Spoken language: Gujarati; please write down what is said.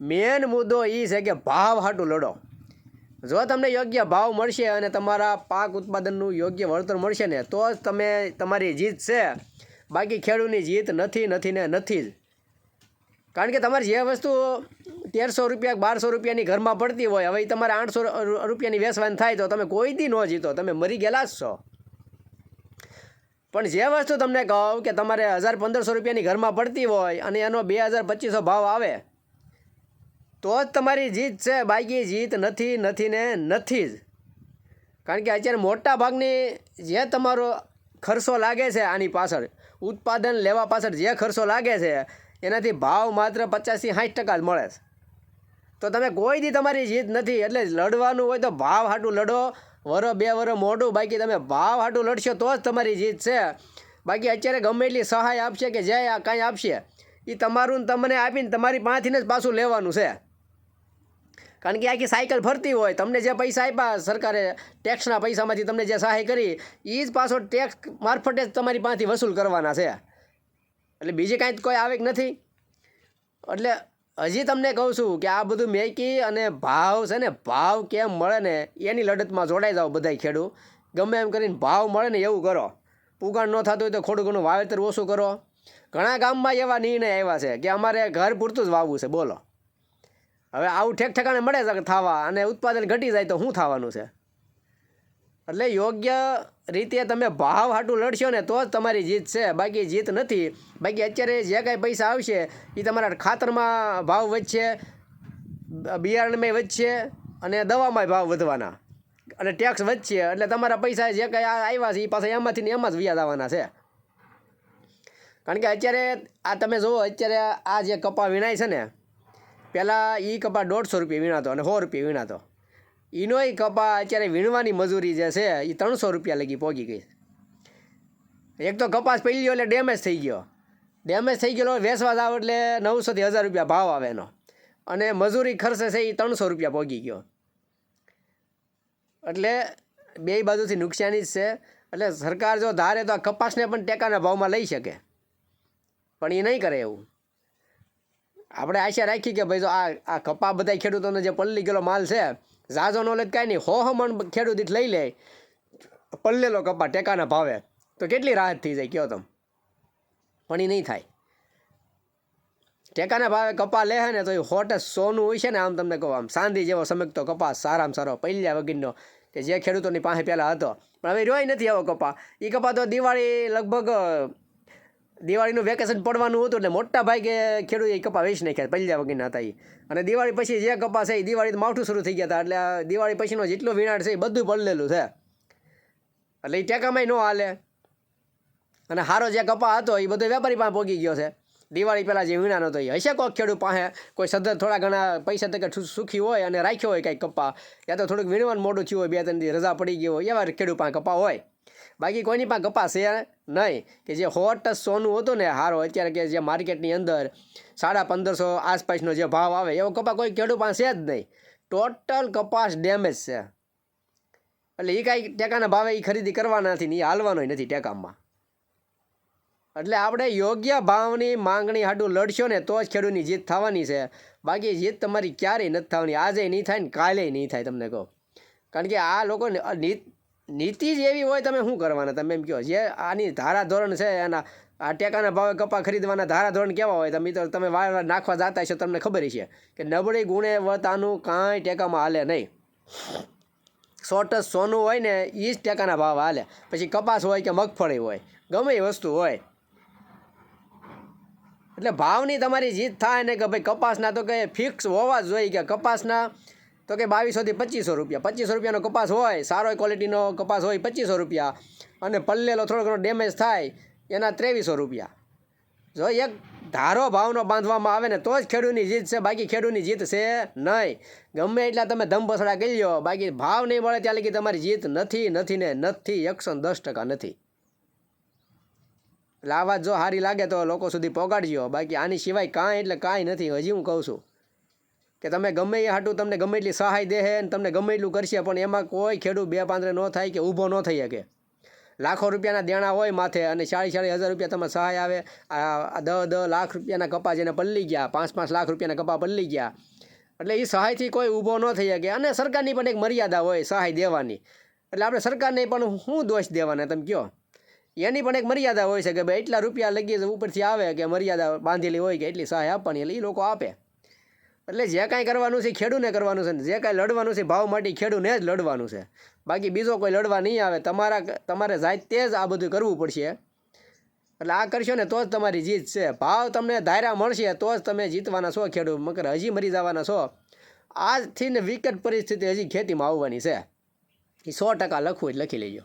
મેન મુદ્દો એ છે કે ભાવ હાટું લડો. જો તમને યોગ્ય ભાવ મળશે અને તમારા પાક ઉત્પાદનનું યોગ્ય વળતર મળશે ને, તો જ તમે તમારી જીત છે. બાકી ખેડૂતની જીત નથી નથી ને નથી જ. કારણ કે તમારે જે વસ્તુ તેરસો રૂપિયા બારસો રૂપિયાની ઘરમાં પડતી હોય, હવે તમારે આઠસો રૂપિયાની વેસવાન થાય તો તમે કોઈ દી ન જીતો, તમે મરી ગયેલા જ છો. પણ જે વસ્તુ તમને કહું કે તમારે હજાર પંદરસો રૂપિયાની ઘરમાં પડતી હોય અને એનો બે હજાર પચીસો ભાવ આવે તો જ તમારી જીત છે, બાકી જીત નથી નથી ને નથી જ. કારણ કે અત્યારે મોટા ભાગની જે તમારો ખર્ચો લાગે છે આની પાછળ, ઉત્પાદન લેવા પાછળ જે ખર્ચો લાગે છે, એનાથી ભાવ માત્ર પચાસથી સાઠ ટકા જ મળે છે. તો તમે કોઈ દી તમારી જીત નથી, એટલે લડવાનું હોય તો ભાવ હાટું લડો. વરો બે વરો મોઢું, બાકી તમે ભાવ હાટું લડશો તો જ તમારી જીત છે. બાકી અત્યારે ગમે એટલી સહાય આપશે કે જે કાંઈ આપશે એ તમારું તમને આપીને તમારી પાસેથી જ પાછું લેવાનું છે. કારણ કે આખી સાયકલ ફરતી હોય, તમને જે પૈસા આપ્યા સરકારે ટેક્સના પૈસામાંથી તમને જે સહાય કરી એ જ પાછો ટેક્સ મારફતે જ તમારી પાસેથી વસૂલ કરવાના છે. એટલે બીજી કાંઈ કોઈ આવેક નથી? એટલે હજી તમને કહું છું કે આ બધું મેકી અને ભાવ છે ને, ભાવ કેમ મળે ને, એની લડતમાં જોડાઈ જાઓ બધાય ખેડૂત ગમે એમ કરીને ભાવ મળે ને એવું કરો. પુગાણ ન થતું હોય તો થોડું ઘણું વાવેતર ઓછું કરો. ઘણા ગામમાં એવા નિર્ણય આવ્યા છે કે અમારે ઘર પૂરતું જ વાવવું છે, બોલો. હવે આવું ઠેક ઠેકાણે મળે છે થવા અને ઉત્પાદન ઘટી જાય તો શું થવાનું છે? એટલે યોગ્ય રીતે તમે ભાવ હાટું લડશો ને તો જ તમારી જીત છે. બાકી જીત નથી. બાકી અત્યારે જે કાંઈ પૈસા આવશે એ તમારા ખાતરમાં ભાવ વધશે, બિયારણમાં વધશે અને દવામાં ભાવ વધવાના. અને ટેક્સ વધશે. એટલે તમારા પૈસા જે કાંઈ આવ્યા છે એ પાછા એમાંથી ને એમાં જ વ્યાજ આવવાના છે. કારણ કે અત્યારે આ તમે જુઓ, અત્યારે આ જે કપા વિનાય છે ને પહેલાં એ કપા દોઢસો રૂપિયા વીણાતો અને સો રૂપિયા વીણાતો. એનોય કપા અત્યારે વીણવાની મજૂરી જે છે એ ત્રણસો રૂપિયા લગી પહોંચી ગઈ. એક તો કપાસ પહેલી એટલે ડેમેજ થઈ ગયો. ડેમેજ થઈ ગયેલો વેસવા જાવ એટલે નવસોથી હજાર રૂપિયા ભાવ આવે એનો. અને મજૂરી ખર્ચે છે એ ત્રણસો રૂપિયા પહોંચી ગયો. એટલે બે બાજુથી નુકસાની જ છે. એટલે સરકાર જો ધારે તો આ કપાસને પણ ટેકાના ભાવમાં લઈ શકે. પણ એ નહીં કરે એવું. આપણે આશા રાખી કે ભાઈ જો આ આ કપા બધા ખેડૂતોને જે પલ્લી ગયેલો માલ છે, ઝાઝો નોલેજ કાંઈ નહીં, હો હો મન ખેડૂત દીઠ લઈ લે. પલ્લેલો કપા ટેકાના ભાવે. તો કેટલી રાહત થઈ જાય, કયો તમે પણ એ નહીં થાય. ટેકાના ભાવે કપા લે ને તો એ હોટ સોનું હોય છે ને, આમ તમને કહું, આમ સાંધી જેવો સમજતો કપાસ સારામાં સારો પહેલા વગીરનો, કે જે ખેડૂતોની પાસે પહેલાં હતો. પણ હવે રહ્યોય નથી આવો કપા. એ કપા તો દિવાળી લગભગ દિવાળીનું વેકેશન પડવાનું હતું એટલે મોટા ભાગે ખેડૂત કપા વેચી નાખ્યા પહેલા વગરના હતા એ અને દિવાળી પછી જે કપા છે એ દિવાળી માવઠું શરૂ થઈ ગયા હતા. એટલે દિવાળી પછીનો જેટલો વિનાળ છે એ બધું પડલેલું છે. એટલે એ ટેકામાંય ન હાલે. અને સારો જે કપા હતો એ બધો વેપારી પાસે પોગી ગયો છે. દિવાળી પહેલાં જે વીણાનો હતો એ. હશે કોઈક ખેડૂત પાસે. કોઈ સદર થોડા ઘણા પૈસા તકે સુખી હોય અને રાખ્યો હોય કાંઈક કપા. યા તો થોડુંક વીણવાનું મોટું થયું હોય બે ત્રણ રજા પડી ગઈ હોય, એવા ખેડૂત પાસે કપા હોય. બાકી કોઈની પાસે કપાસ નહીં કે જે હોટ સોનું હતું ને હારો, અત્યારે કે જે માર્કેટની અંદર સાડા પંદરસો આસપાસનો જે ભાવ આવે, એવો કપા કોઈ ખેડૂત પાસે છે જ નહીં. ટોટલ કપાસ ડેમેજ છે. એટલે એ કાંઈ ટેકાના ભાવે એ ખરીદી કરવાના નથી ને એ હાલવાનો નથી ટેકામાં. એટલે આપણે યોગ્ય ભાવની માંગણી હાડું લડશો ને તો જ ખેડૂતની જીત થવાની છે. બાકી જીત તમારી ક્યારેય નથી થવાની. આજે નહીં થાય ને કાલે નહીં થાય, તમને કહો. કારણ કે આ લોકો નીતિ જ એવી હોય તમે શું કરવાના? તમે એમ કહો, જે આની ધારાધોરણ છે એના, આ ટેકાના ભાવે કપા ખરીદવાના ધારાધોરણ કેવા હોય? તમે તો તમે વાર વાર નાખવા જતા છો તમને ખબર છે કે નબળી ગુણવત્તાનું કાંઈ ટેકામાં હાલે નહીં. શોર્ટ સોનું હોય ને એ જ ટેકાના ભાવ હાલે. પછી કપાસ હોય કે મગફળી હોય, ગમે એ વસ્તુ હોય. એટલે ભાવની તમારી જીત થાય ને કે ભાઈ કપાસના તો કે ફિક્સ હોવા જ જોઈએ કે કપાસના તો કે બાવીસોથી પચીસો રૂપિયા. પચીસો રૂપિયાનો કપાસ હોય, સારો ક્વોલિટીનો કપાસ હોય, પચીસો રૂપિયા. અને પલ્લેલો થોડો ઘણો ડેમેજ થાય, એના ત્રેવીસો રૂપિયા. જો એક ધારો ભાવનો બાંધવામાં આવે ને, તો જ ખેડૂતની જીત છે, બાકી ખેડૂતની જીત છે નહીં. ગમે એટલા તમે ધમપસડા કરી લો બાકી ભાવ નહીં મળે ત્યાં લગી તમારી જીત નથી નથી ને નથી, એકસો દસ ટકા નથી. એટલે આ વાત જો સારી લાગે તો લોકો સુધી પહોંચાડજો. બાકી આની સિવાય કાંઈ એટલે કાંઈ નથી, હજી હું કહું છું. કે તમે ગમે એ હાટું તમને ગમે એટલી સહાય દે અને તમને ગમે એટલું કરશે, પણ એમાં કોઈ ખેડૂત બે પાંદરે ન થાય કે ઊભો ન થઈ શકે. લાખો રૂપિયાના દેણા હોય માથે અને ચાળીસ ચાળીસ હજાર રૂપિયા તમે સહાય આવે. આ દસ દસ લાખ રૂપિયાના કપા જેને પલ્લી ગયા, પાંચ પાંચ લાખ રૂપિયાના કપા પલ્લી ગયા. એટલે એ સહાયથી કોઈ ઊભો ન થઈ શકે અને સરકારની પણ એક મર્યાદા હોય સહાય દેવાની. એટલે આપણે સરકારને પણ શું દોષ દેવાના તમે કહો એની પણ એક મર્યાદા હોય છે કે ભાઈ એટલા રૂપિયા લગી ઉપરથી આવે કે મર્યાદા બાંધેલી હોય કે એટલી સહાય આપવાની, એટલે એ લોકો આપે. એટલે જે કાંઈ કરવાનું છે ખેડૂને કરવાનું છે જે કાંઈ લડવાનું છે ભાવ માટે ખેડૂને જ લડવાનું છે. બાકી બીજો કોઈ લડવા નહીં આવે, તમારા તમારે જાતે જ આ બધું કરવું પડશે. એટલે આ કરશો ને તો જ તમારી જીત છે. ભાવ તમને ધાર્યા મળશે તો જ તમે જીતવાના છો ખેડૂત. મગર હજી મરી જવાના છો. આજથી ને વિકટ પરિસ્થિતિ હજી ખેતીમાં આવવાની છે. એ સો ટકા લખવું જ લખી લેજો.